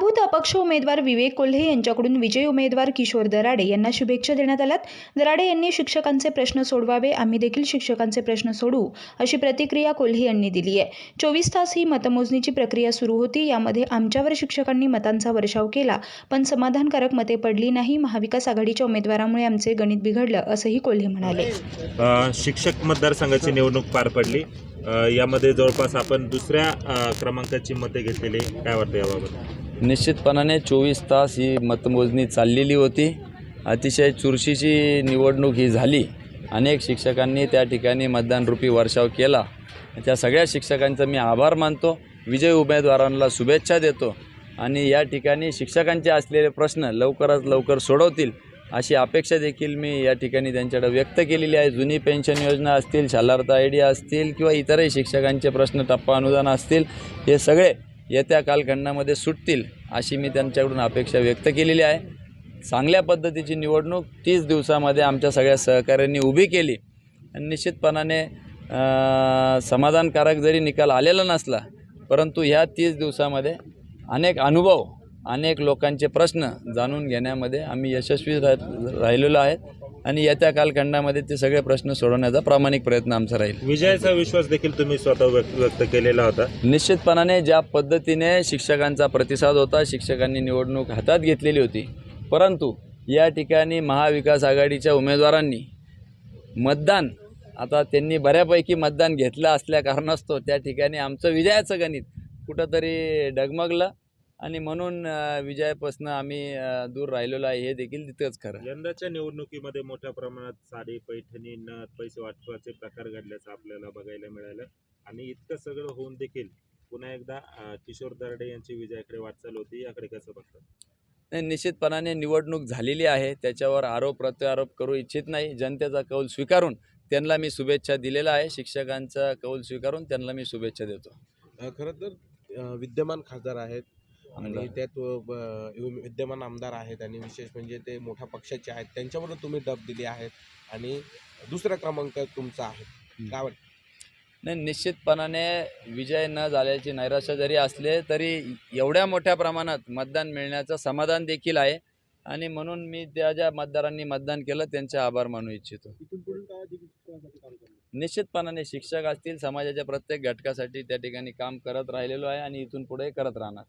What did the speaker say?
पराभूत अपक्ष उमेदवार विवेक कोल्हे यांच्याकडून विजय उमेदवार किशोर दराडे यांना शुभेच्छा देण्यात आल्यात. दराडे यांनी शिक्षकांचे प्रश्न सोडवावे आम्ही देखील शिक्षकांचे प्रश्न सोडवू अशी प्रतिक्रिया कोल्हे यांनी दिली आहे. चोवीस तास ही मतमोजणीची प्रक्रिया सुरू होती यामध्ये आमच्यावर शिक्षकांनी मतांचा वर्षाव केला पण समाधानकारक मते पडली नाही महाविकास आघाडीच्या उमेदवारामुळे आमचे गणित बिघडलं असंही कोल्हे म्हणाले. शिक्षक मतदारसंघाची निवडणूक पार पडली. यामध्ये जवळपास आपण दुसऱ्या क्रमांकाची मते घेतलेली काय वाटतं याबाबत? निश्चितपणाने चोवीस तास ही मतमोजणी चाललेली होती. अतिशय चुरशीची निवडणूक ही झाली. अनेक शिक्षकांनी त्या ठिकाणी मतदानरूपी वर्षाव केला. त्या सगळ्या शिक्षकांचा मी आभार मानतो. विजय उमेदवारांना शुभेच्छा देतो. आणि या ठिकाणी शिक्षकांचे असलेले प्रश्न लवकरात लवकर सोडवतील अशी अपेक्षा देखील मी या ठिकाणी त्यांच्याकडे व्यक्त केलेली आहे. जुनी पेन्शन योजना असतील शालार्थ आय डी असतील किंवा इतरही शिक्षकांचे प्रश्न टप्पा अनुदान असतील हे सगळे येत्या कालखंडामध्ये सुटतील अशी मी त्यांच्याकडून अपेक्षा व्यक्त केलेली आहे. चांगल्या पद्धतीची निवडणूक तीस दिवसामध्ये आमच्या सगळ्या सहकाऱ्यांनी उभी केली. आणि निश्चितपणाने समाधानकारक जरी निकाल आलेला नसला परंतु ह्या तीस दिवसामध्ये अनेक अनुभव अनेक लोकांचे प्रश्न जाणून घेण्यामध्ये आम्ही यशस्वी रा राहिलेलो आहेत. आणि येत्या कालखंडामध्ये ते सगळे प्रश्न सोडवण्याचा प्रामाणिक प्रयत्न आमचा राहील. विजयाचा विश्वास देखील तुम्ही स्वतः व्यक्त व्यक्त केलेला होता. निश्चितपणाने ज्या पद्धतीने शिक्षकांचा प्रतिसाद होता शिक्षकांनी निवडणूक हातात घेतलेली होती परंतु या ठिकाणी महाविकास आघाडीच्या उमेदवारांनी मतदान आता त्यांनी बऱ्यापैकी मतदान घेतलं असल्या कारणास्तव त्या ठिकाणी आमचं विजयाचं गणित कुठंतरी डगमगलं. आणि म्हणून विजयापासून आम्ही दूर राहिलेलो आहे. हे देखील तितकंच खरं. यंदाच्या निवडणुकीमध्ये मोठ्या प्रमाणात साडी पैठणी नथ पैसे वाटपाचे प्रकार घडल्याचं आपल्याला बघायला मिळालं. आणि इतकं सगळं होऊन देखील पुन्हा एकदा किशोर दर्डे यांची विजयाकडे वाटचाल होती. याकडे कसं बघतात? नाही निश्चितपणाने निवडणूक झालेली आहे. त्याच्यावर आरोप प्रत्यारोप करू इच्छित नाही. जनतेचा कौल स्वीकारून त्यांना मी शुभेच्छा दिलेला आहे. शिक्षकांचा कौल स्वीकारून त्यांना मी शुभेच्छा देतो. खरं तर विद्यमान खासदार आहेत. आणि. त्यात विद्यमान आमदार आहेत आणि विशेष म्हणजे ते मोठ्या पक्षाचे आहेत. त्यांच्यावर तुम्ही डब दिली आहेत आणि दुसरा क्रमांक तुमचा आहे. काय वाटतं? नाही निश्चितपणाने विजय न झाल्याची नैराश्य जरी असले तरी एवढ्या मोठ्या प्रमाणात मतदान मिळण्याचं समाधान देखील आहे. आणि म्हणून मी त्या ज्या मतदारांनी मतदान केलं त्यांचे आभार मानू इच्छितो. निश्चितपणाने शिक्षक असतील समाजाच्या प्रत्येक घटकासाठी त्या ठिकाणी काम करत राहिलेलो आहे आणि इथून पुढे करत राहणार.